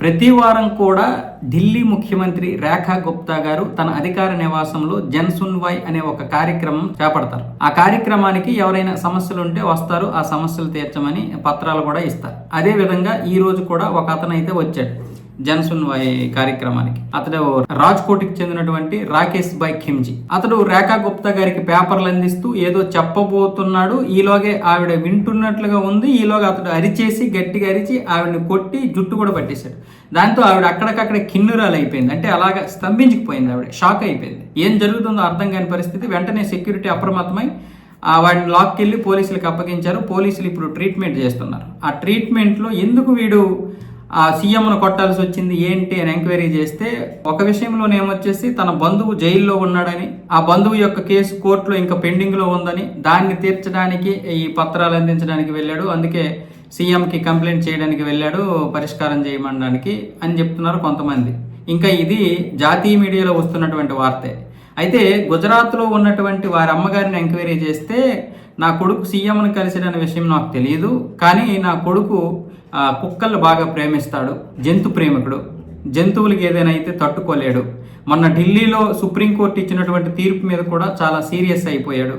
ప్రతి వారం కూడా ఢిల్లీ ముఖ్యమంత్రి రేఖా గుప్తా గారు తన అధికార నివాసంలో జన్ సున్వాయ్ అనే ఒక కార్యక్రమం చేపడతారు. ఆ కార్యక్రమానికి ఎవరైనా సమస్యలు ఉంటే వస్తారు ఆ సమస్యలు తీర్చమని పత్రాలు కూడా ఇస్తారు. అదే విధంగా ఈ రోజు కూడా ఒక అతను అయితే వచ్చాడు. జనసున్వాయ్ కార్యక్రమానికి. అతడు రాజ్కోట్కి చెందినటువంటి రాకేష్ బై ఖిమ్జీ. అతడు రేఖా గుప్తా గారికి పేపర్లు అందిస్తూ ఏదో చెప్పబోతున్నాడు. ఈలోగే ఆవిడ వింటున్నట్లుగా ఉంది. ఈలోగా అతడు అరిచేసి గట్టిగా అరిచి ఆవిడని కొట్టి జుట్టు కూడా పట్టేశాడు. దాంతో ఆవిడ అక్కడికక్కడ కిన్నురాలు అయిపోయింది. అంటే అలాగా స్తంభించిపోయింది ఆవిడ. షాక్ అయిపోయింది. ఏం జరుగుతుందో అర్థం కాని పరిస్థితి. వెంటనే సెక్యూరిటీ అప్రమత్తమై ఆ వాడిని లాక్కెళ్ళి పోలీసులకు అప్పగించారు. పోలీసులు ఇప్పుడు ట్రీట్మెంట్ చేస్తున్నారు. ఆ ట్రీట్మెంట్లో ఎందుకు వీడు ఆ సీఎంను కొట్టాల్సి వచ్చింది ఏంటి అని ఎంక్వైరీ చేస్తే ఒక విషయంలో ఏమొచ్చేసి తన బంధువు జైల్లో ఉన్నాడని ఆ బంధువు యొక్క కేసు కోర్టులో ఇంకా పెండింగ్లో ఉందని దాన్ని తీర్చడానికి ఈ పత్రాలు అందించడానికి వెళ్ళాడు. అందుకే సీఎంకి కంప్లైంట్ చేయడానికి వెళ్ళాడు పరిష్కారం చేయమనడానికి అని చెప్తున్నారు కొంతమంది. ఇంకా ఇది జాతీయ మీడియాలో వస్తున్నటువంటి వార్తే. అయితే గుజరాత్లో ఉన్నటువంటి వారి అమ్మగారిని ఎంక్వైరీ చేస్తే నా కొడుకు సీఎంను కలిసిన విషయం నాకు తెలియదు కానీ నా కొడుకు కుక్కలు బాగా ప్రేమిస్తాడు జంతు ప్రేమికుడు. జంతువులకి ఏదైనా అయితే తట్టుకోలేడు. మొన్న ఢిల్లీలో సుప్రీంకోర్టు ఇచ్చినటువంటి తీర్పు మీద కూడా చాలా సీరియస్ అయిపోయాడు.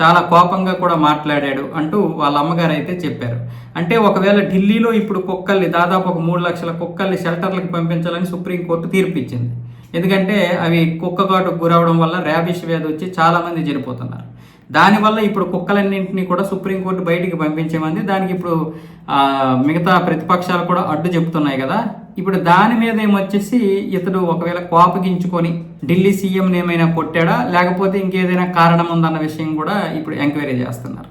చాలా కోపంగా కూడా మాట్లాడాడు అంటూ వాళ్ళ అమ్మగారు అయితే చెప్పారు. అంటే ఒకవేళ ఢిల్లీలో ఇప్పుడు కుక్కల్ని దాదాపు ఒక మూడు లక్షల కుక్కల్ని షెల్టర్లకు పంపించాలని సుప్రీంకోర్టు తీర్పు ఇచ్చింది. ఎందుకంటే అవి కుక్కగాటుకు గురవడం వల్ల ర్యాబిష్ వ్యాధి వచ్చి చాలా మంది చనిపోతున్నారు. దానివల్ల ఇప్పుడు కుక్కలన్నింటినీ కూడా సుప్రీంకోర్టు బయటికి పంపించేమంది. దానికి ఇప్పుడు మిగతా ప్రతిపక్షాలు కూడా అడ్డు చెబుతున్నాయి కదా. ఇప్పుడు దాని మీద ఏమొచ్చేసి ఇతడు ఒకవేళ కోపగించుకొని ఢిల్లీ సీఎంని ఏమైనా కొట్టాడా? లేకపోతే ఇంకేదైనా కారణం ఉందన్న విషయం కూడా ఇప్పుడు ఎంక్వైరీ చేస్తున్నారు.